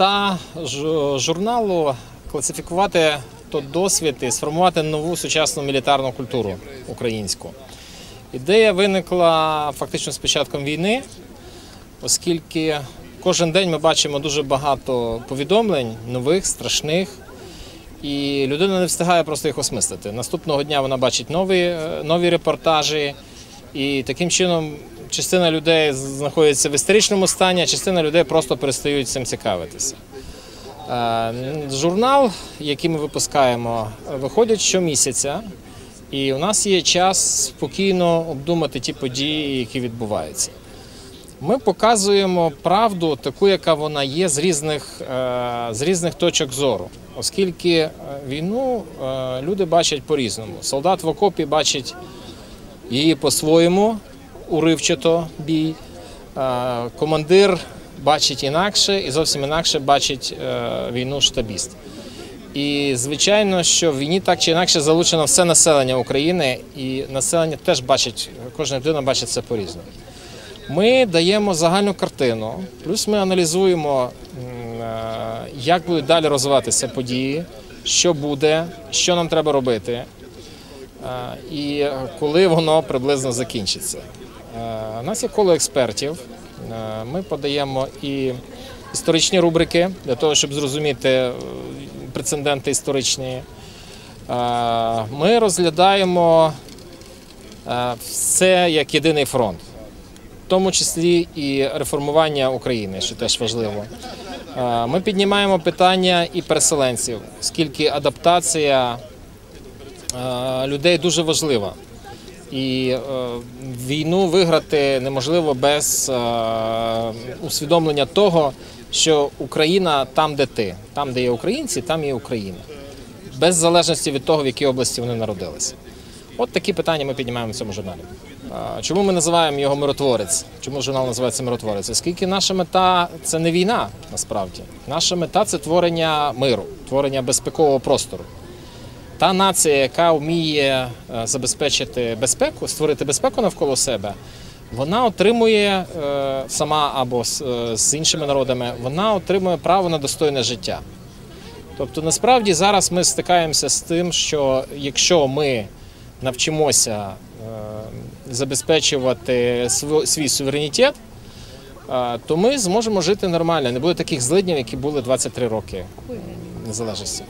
Мета журналу класифікувати той досвід і сформувати нову сучасну мілітарну культуру українську. Ідея виникла фактично з початком війни, оскільки кожен день ми бачимо дуже багато повідомлень, нових, страшних, і людина не встигає просто їх осмислити. Наступного дня вона бачить нові, е, нові репортажі, і таким чином частина людей знаходиться в істеричному стані, а частина людей просто перестають цим цікавитися. Е, Журнал, який ми випускаємо, виходить щомісяця, і у нас є час спокійно обдумати ті події, які відбуваються. Ми показуємо правду, таку, яка вона є з різних, е, з різних точок зору, оскільки е, війну люди бачать по-різному. Солдат в окопі бачить її по-своєму, уривчато бій. Е, Командир бачить інакше і зовсім інакше бачить е, війну штабіст. І звичайно, що в війні так чи інакше залучено все населення України, і населення теж бачить, кожна людина бачить це по-різному. Ми даємо загальну картину, плюс ми аналізуємо, е, як будуть далі розвиватися події, що буде, що нам треба робити, і коли воно приблизно закінчиться. Е, У нас є коло експертів. Е, Ми подаємо і історичні рубрики для того, щоб зрозуміти е, прецеденти історичні. Ми розглядаємо все як єдиний фронт в тому числі і реформування України, що теж важливо. Ми піднімаємо питання і переселенців, оскільки адаптація людей дуже важлива. І е, війну виграти неможливо без е, усвідомлення того, що Україна там, де ти, там, де є українці, там є Україна, без залежності від того, в якій області вони народилися. От такі питання ми піднімаємо в цьому журналі. Чому ми називаємо його миротворець? Чому журнал називається миротворець? Оскільки наша мета це не війна насправді. Наша мета це творення миру, творення безпекового простору. Та нація, яка вміє е, забезпечити безпеку, створити безпеку навколо себе, вона отримує е, сама або з, е, іншими народами, вона отримує право на достойне життя. Тобто, насправді зараз ми стикаємося з тим, що якщо ми навчимося забезпечувати свій суверенітет, то ми зможемо жити нормально. Не буде таких злиднів, які були 23 роки незалежності.